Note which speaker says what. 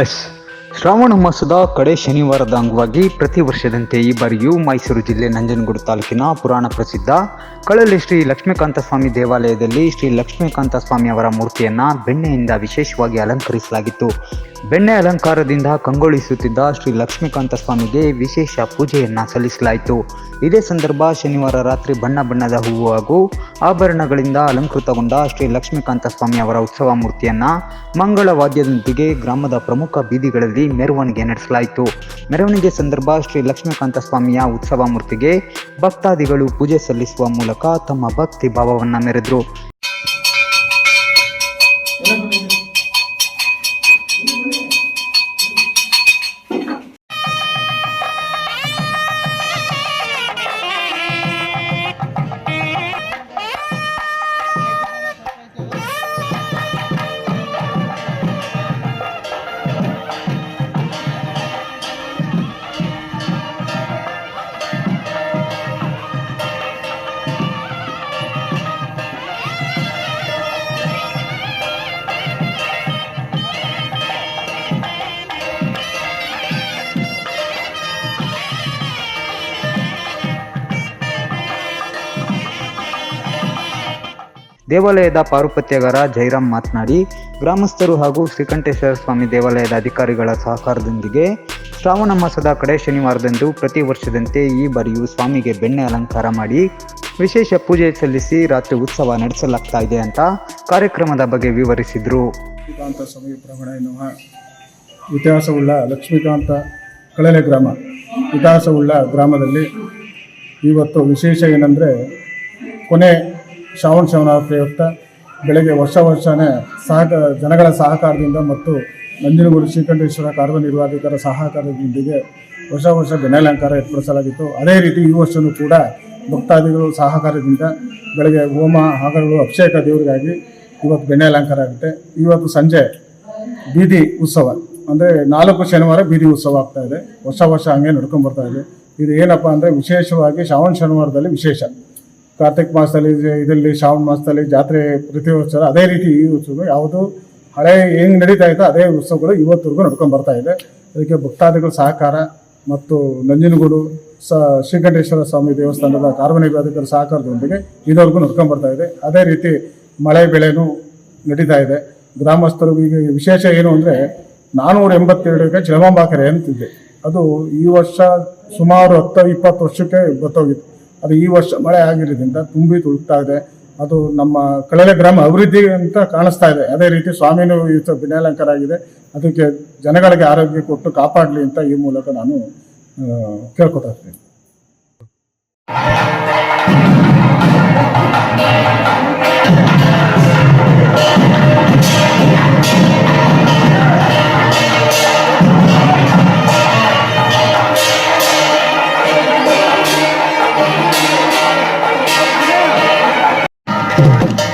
Speaker 1: S. Shravana ಮಾಸದ ಕಡೆ ಶನಿವಾರದ ಅಂಗವಾಗಿ ಪ್ರತಿ ವರ್ಷದಂತೆ ಈ ಬಾರಿಯೂ ಮೈಸೂರು ಜಿಲ್ಲೆ ನಂಜನಗೂಡು ತಾಲೂಕಿನ ಪುರಾಣ ಪ್ರಸಿದ್ಧ ಕಳಲೆ ಶ್ರೀ ಲಕ್ಷ್ಮೀಕಾಂತ ಸ್ವಾಮಿ ದೇವಾಲಯದಲ್ಲಿ ಶ್ರೀ ಲಕ್ಷ್ಮೀಕಾಂತ ಸ್ವಾಮಿ ಅವರ ಮೂರ್ತಿಯನ್ನು ಬೆಣ್ಣೆಯಿಂದ ವಿಶೇಷವಾಗಿ ಅಲಂಕರಿಸಲಾಗಿತ್ತು. ಬೆಣ್ಣೆ ಅಲಂಕಾರದಿಂದ ಕಂಗೊಳಿಸುತ್ತಿದ್ದ ಶ್ರೀ ಲಕ್ಷ್ಮೀಕಾಂತ ಸ್ವಾಮಿಗೆ ವಿಶೇಷ ಪೂಜೆಯನ್ನ ಸಲ್ಲಿಸಲಾಯಿತು. ಇದೇ ಸಂದರ್ಭ ಶನಿವಾರ ರಾತ್ರಿ ಬಣ್ಣ ಬಣ್ಣದ ಹೂವು ಹಾಗೂ ಆಭರಣಗಳಿಂದ ಅಲಂಕೃತಗೊಂಡ ಶ್ರೀ ಲಕ್ಷ್ಮೀಕಾಂತ ಸ್ವಾಮಿ ಅವರ ಉತ್ಸವ ಮೂರ್ತಿಯನ್ನ ಮಂಗಳ ವಾದ್ಯದೊಂದಿಗೆ ಗ್ರಾಮದ ಪ್ರಮುಖ ಬೀದಿಗಳಲ್ಲಿ ಮೆರವಣಿಗೆ ನಡೆಸಲಾಯಿತು. ಮೆರವಣಿಗೆ ಸಂದರ್ಭ ಶ್ರೀ ಲಕ್ಷ್ಮೀಕಾಂತ ಸ್ವಾಮಿಯ ಉತ್ಸವ ಮೂರ್ತಿಗೆ ಭಕ್ತಾದಿಗಳು ಪೂಜೆ ಸಲ್ಲಿಸುವ ಮೂಲಕ ತಮ್ಮ ಭಕ್ತಿ ಭಾವವನ್ನು ಮೆರೆದರು. ದೇವಾಲಯದ ಪಾರುಪತ್ಯಗಾರ ಜೈರಾಮ್ ಮಾತನಾಡಿ, ಗ್ರಾಮಸ್ಥರು ಹಾಗೂ ಶ್ರೀಕಂಠೇಶ್ವರ ಸ್ವಾಮಿ ದೇವಾಲಯದ ಅಧಿಕಾರಿಗಳ ಸಹಕಾರದೊಂದಿಗೆ ಶ್ರಾವಣ ಮಾಸದ ಕಡೆ ಶನಿವಾರದಂದು ಪ್ರತಿ ವರ್ಷದಂತೆ ಈ ಬಾರಿಯೂ ಸ್ವಾಮಿಗೆ ಬೆಣ್ಣೆ ಅಲಂಕಾರ ಮಾಡಿ ವಿಶೇಷ ಪೂಜೆ ಸಲ್ಲಿಸಿ ರಾತ್ರಿ ಉತ್ಸವ ನಡೆಸಲಾಗ್ತಾ ಇದೆ ಅಂತ ಕಾರ್ಯಕ್ರಮದ ಬಗ್ಗೆ ವಿವರಿಸಿದರು.
Speaker 2: ಲಕ್ಷ್ಮೀಕಾಂತ ಸ್ವಾಮಿ ಭ್ರಮಣ ಎನ್ನುವ ಇತಿಹಾಸವುಳ್ಳ ಲಕ್ಷ್ಮೀಕಾಂತ ಕಳಲೆ ಗ್ರಾಮ. ಇತಿಹಾಸವುಳ್ಳ ಗ್ರಾಮದಲ್ಲಿ ಇವತ್ತು ವಿಶೇಷ ಏನಂದರೆ ಕೊನೆ ಶ್ರಾವಣ ಶ್ರವಣ ಪ್ರಯುಕ್ತ ಬೆಳಗ್ಗೆ ವರ್ಷ ವರ್ಷವೇ ಸಹಕ, ಜನಗಳ ಸಹಕಾರದಿಂದ ಮತ್ತು ನಂಜನಗೂಡು ಶ್ರೀಕಂಠೇಶ್ವರ ಕಾರ್ಯನಿರ್ವಾಹಕರ ಸಹಕಾರದೊಂದಿಗೆ ವರ್ಷ ವರ್ಷ ಬೆನಾಲಂಕಾರ ಏರ್ಪಡಿಸಲಾಗಿತ್ತು. ಅದೇ ರೀತಿ ಈ ವರ್ಷವೂ ಕೂಡ ಭಕ್ತಾದಿಗಳು ಸಹಕಾರದಿಂದ ಬೆಳಗ್ಗೆ ಹೋಮ ಹಾಗಗಳು ಅಭಿಷೇಕ ದೇವರಿಗಾಗಿ ಇವತ್ತು ಬೆಣ್ಣೆ ಅಲಂಕಾರ ಆಗುತ್ತೆ. ಇವತ್ತು ಸಂಜೆ ಬೀದಿ ಉತ್ಸವ, ಅಂದರೆ ನಾಲ್ಕು ಶನಿವಾರ ಬೀದಿ ಉತ್ಸವ ಆಗ್ತಾ ಇದೆ. ವರ್ಷ ವರ್ಷ ಹಂಗೆ ನಡ್ಕೊಂಡು ಬರ್ತಾ ಇದೆ. ಇದು ಏನಪ್ಪ ಅಂದರೆ ವಿಶೇಷವಾಗಿ ಶ್ರಾವಣ ಶನಿವಾರದಲ್ಲಿ ವಿಶೇಷ. ಕಾರ್ತಿಕ್ ಮಾಸದಲ್ಲಿ, ಇದರಲ್ಲಿ ಶ್ರಾವಣ ಮಾಸದಲ್ಲಿ, ಜಾತ್ರೆ ಪ್ರತಿ ವರ್ಷ ಅದೇ ರೀತಿ ಈ ಉತ್ಸವ ಯಾವುದು ಹಳೆ ಹೆಂಗ್ ನಡೀತಾ ಇತ್ತು ಅದೇ ಉತ್ಸವಗಳು ಇವತ್ತಿಗೂ ನಡ್ಕೊಂಡು ಬರ್ತಾ ಇದೆ. ಅದಕ್ಕೆ ಭಕ್ತಾದಿಗಳ ಸಹಕಾರ ಮತ್ತು ನಂಜನಗೂಡು ಸ, ಶ್ರೀಕಂಠೇಶ್ವರ ಸ್ವಾಮಿ ದೇವಸ್ಥಾನದ ಕಾರ್ಯನಿರ್ವಾಹಕರ ಸಹಕಾರದೊಂದಿಗೆ ಇದುವರೆಗೂ ನಡ್ಕೊಂಡು ಬರ್ತಾ ಇದೆ. ಅದೇ ರೀತಿ ಮಳೆ ಬೆಳೆನೂ ನಡೀತಾ ಇದೆ. ಗ್ರಾಮಸ್ಥರು ಈಗ ವಿಶೇಷ ಏನು ಅಂದರೆ ನಾನ್ನೂರ ಎಂಬತ್ತೆರಡಕ್ಕೆ ಚಿಲಮಾಂಬಾಕರೆ ಅಂತಿದ್ದೆ ಅದು ಈ ವರ್ಷ ಸುಮಾರು ಹತ್ತು ಇಪ್ಪತ್ತು ವರ್ಷಕ್ಕೆ ಗೊತ್ತೋಗಿತ್ತು. ಅದು ಈ ವರ್ಷ ಮಳೆ ಆಗಿರೋದ್ರಿಂದ ತುಂಬಿ ತುಳುಕ್ತಾ ಇದೆ. ಅದು ನಮ್ಮ ಕಳಲೆ ಗ್ರಾಮ ಅಭಿವೃದ್ಧಿ ಅಂತ ಕಾಣಿಸ್ತಾ ಇದೆ. ಅದೇ ರೀತಿ ಸ್ವಾಮಿನೂ ಇವತ್ತು ಭಿನ್ನಾಲಂಕಾರ ಆಗಿದೆ ಅದಕ್ಕೆ ಜನಗಳಿಗೆ ಆರೋಗ್ಯ ಕೊಟ್ಟು ಕಾಪಾಡಲಿ ಅಂತ ಈ ಮೂಲಕ ನಾನು ಕೇಳ್ಕೊತಾ ಇರ್ತೀನಿ.
Speaker 3: Thank you.